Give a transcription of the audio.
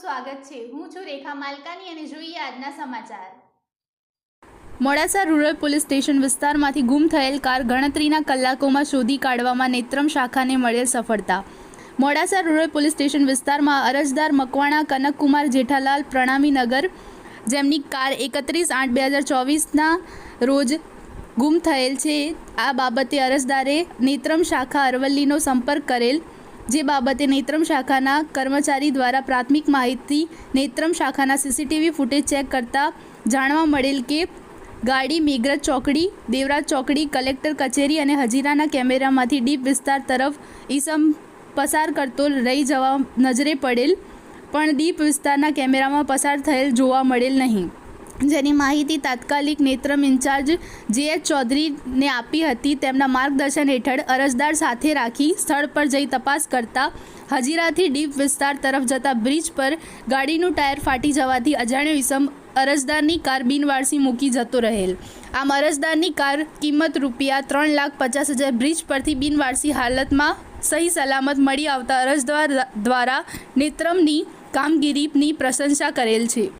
સ્વાગત છે. હું છું રેખા માલકાની અને જોઈએ આજના સમાચાર. મોડાસા રૂરલ પોલીસ સ્ટેશન વિસ્તારમાંથી ગુમ થયેલ કાર ગણતરીના કલાકોમાં શોધી કાઢવામાં નેત્રમ શાખાને મળેલ સફળતા. મોડાસા રૂરલ પોલીસ સ્ટેશન વિસ્તારમાં અરજદાર મકવાણા, કનકકુમાર જેઠાલાલ, પ્રણામીનગર જેમની કાર એકત્રીસ આઠ બે હજાર ચોવીસના રોજ ગુમ થયેલ છે. આ બાબતે અરજદારે નેત્રમ શાખા અરવલ્લીનો સંપર્ક કરેલ જે બાબતે નેત્રમ શાખાના કર્મચારી દ્વારા પ્રાથમિક માહિતી નેત્રમ શાખાના સીસીટીવી ફૂટેજ ચેક કરતા જાણવા મળેલ કે ગાડી મેઘરજ ચોકડી, દેવરાજ ચોકડી, કલેક્ટર કચેરી અને હજીરાના કેમેરામાંથી ડીપ વિસ્તાર તરફ ઈસમ પસાર કરતો રહી જવા નજરે પડેલ, પણ ડીપ વિસ્તારના કેમેરામાં પસાર થયેલ જોવા મળેલ નહીં. જેની માહિતી તાત્કાલિક નેત્રમ ઇન્ચાર્જ જે એચ ચૌધરીને આપી હતી તેમના માર્ગદર્શન હેઠળ અરજદાર સાથે રાખી સ્થળ પર જઈ તપાસ કરતા હજીરાથી ડીપ વિસ્તાર તરફ જતા બ્રિજ પર ગાડીનું ટાયર ફાટી જવાથી અજાણ્યો વિષમ અરજદારની કાર બિનવારસી મૂકી જતો રહેલ. આમ અરજદારની કાર કિંમત રૂપિયા ત્રણ લાખ પચાસ હજાર બ્રિજ પરથી બિનવારસી હાલતમાં સહી સલામત મળી આવતા અરજદાર દ્વારા નેત્રમની કામગીરીની પ્રશંસા કરેલ છે.